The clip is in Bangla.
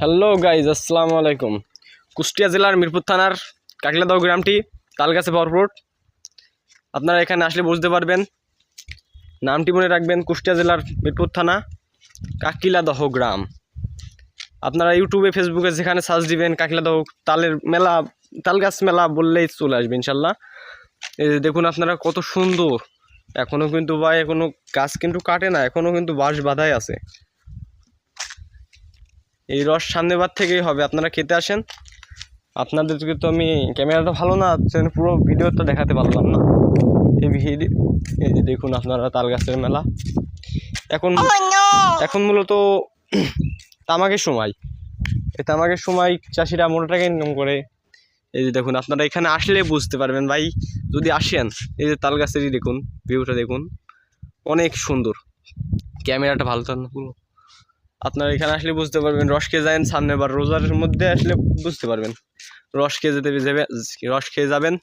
হ্যালো গাইজ, আসসালামু আলাইকুম। কুষ্টিয়া জেলার মিরপুর থানার কাকলাদাও গ্রামটি তালগাছে ভরপুর আপনারা এখানে আসলে বুঝতে পারবেন, নামটি মনে রাখবেন কুষ্টিয়া জেলার মিরপুর থানা কাকিলাদহ গ্রাম। আপনারা ইউটিউবে, ফেসবুকে যেখানে সার্চ দিবেন কাকিলাদহ তালের মেলা, তালগাছ মেলা বললেই চলে আসবে ইনশাল্লাহ। দেখুন আপনারা কত সুন্দর। এখনও কিন্তু বা এখনও গাছ কিন্তু কাটে না এখনও কিন্তু বাঁশ বাঁধাই আছে। এই রস সামনেবার থেকেই হবে। আপনারা খেতে আসেন। আপনাদেরকে তো আমি ক্যামেরাটা ভালো না পুরো ভিডিওটা দেখাতে পারলাম না। এই ভিডিও এই যে দেখুন আপনারা তাল গাছের মেলা। এখন এখন মূলত তামাকের সময়। এই তামাকের সময় চাষিরা মোটা টাকা ইনকাম করে। এই যে দেখুন আপনারা এখানে আসলে বুঝতে পারবেন ভাই যদি আসেন এই যে তাল গাছেরই দেখুন ভিউটা দেখুন অনেক সুন্দর। ক্যামেরাটা ভালো তো না পুরো। আপনারা এখানে আসলে বুঝতে পারবেন রস খেয়ে যাবেন সামনে বার রোজার মধ্যে আসলে বুঝতে পারবেন। রস খেয়ে যেতে রস খেয়ে যাবেন।